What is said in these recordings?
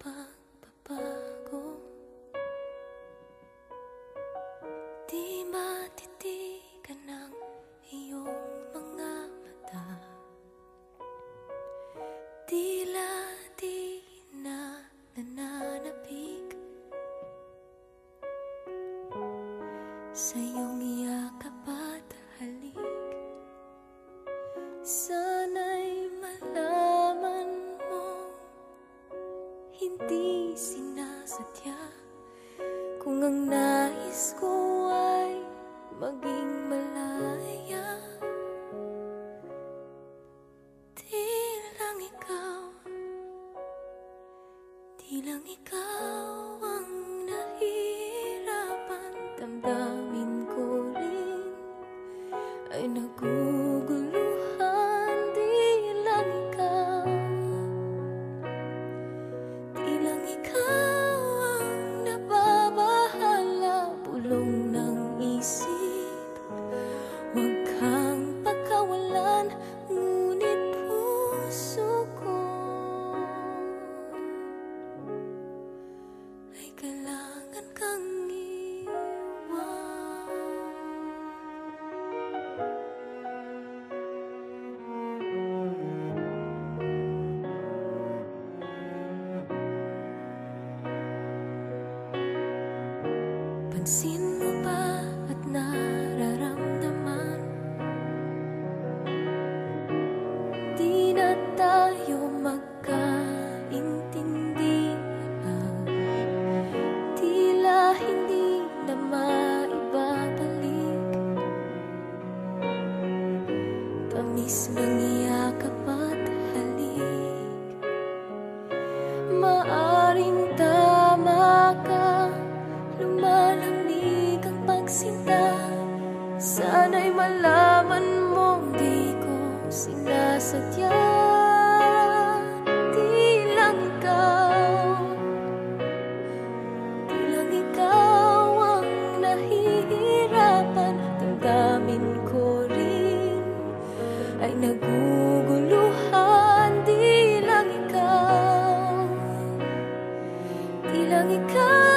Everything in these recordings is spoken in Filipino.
pagbabago? Di matitigan ng iyong mga mata. Tila di na nananapig Sa iyong yakap at halik. Sana'y Kung ang nais ko ay maging malaya Di lang ikaw Di lang ikaw ang nahihirapan. Damdamin ko rin ay naguguluhan. Di lang ikaw Di lang ikaw Pansin mo ba at nararamdaman? Di na tayo magkaintindihan Tila hindi na maibabalik. Tamis ng yakap sinasadya Di lang ikaw. Di lang ikaw ang nahihirapan. Damdamin ko rin ay naguguluhan. Di lang ikaw. Di lang ikaw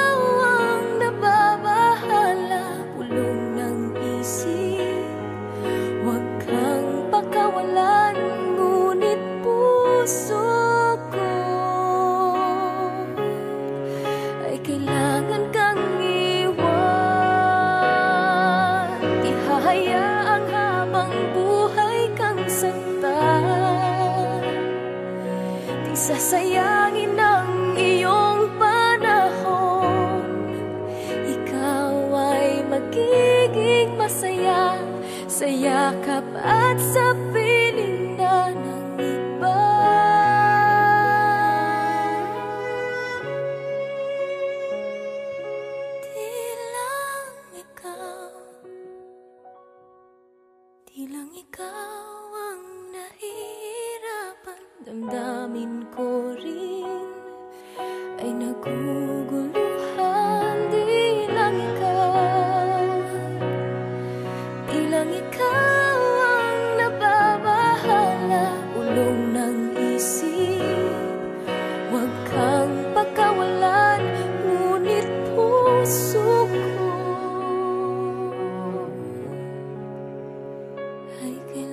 sasayangin ang iyong panahon. Ikaw ay magiging masaya Sa yakap at sa piling ng iba Di lang ikaw. Di lang ikaw ang nahihirapan. Damdamin ko rin ay naguguluhan Di lang ikaw. Di lang ikaw ang nababahala Ulong ng isip. Huwag kang pagkawalan Ngunit puso ko ay kailangan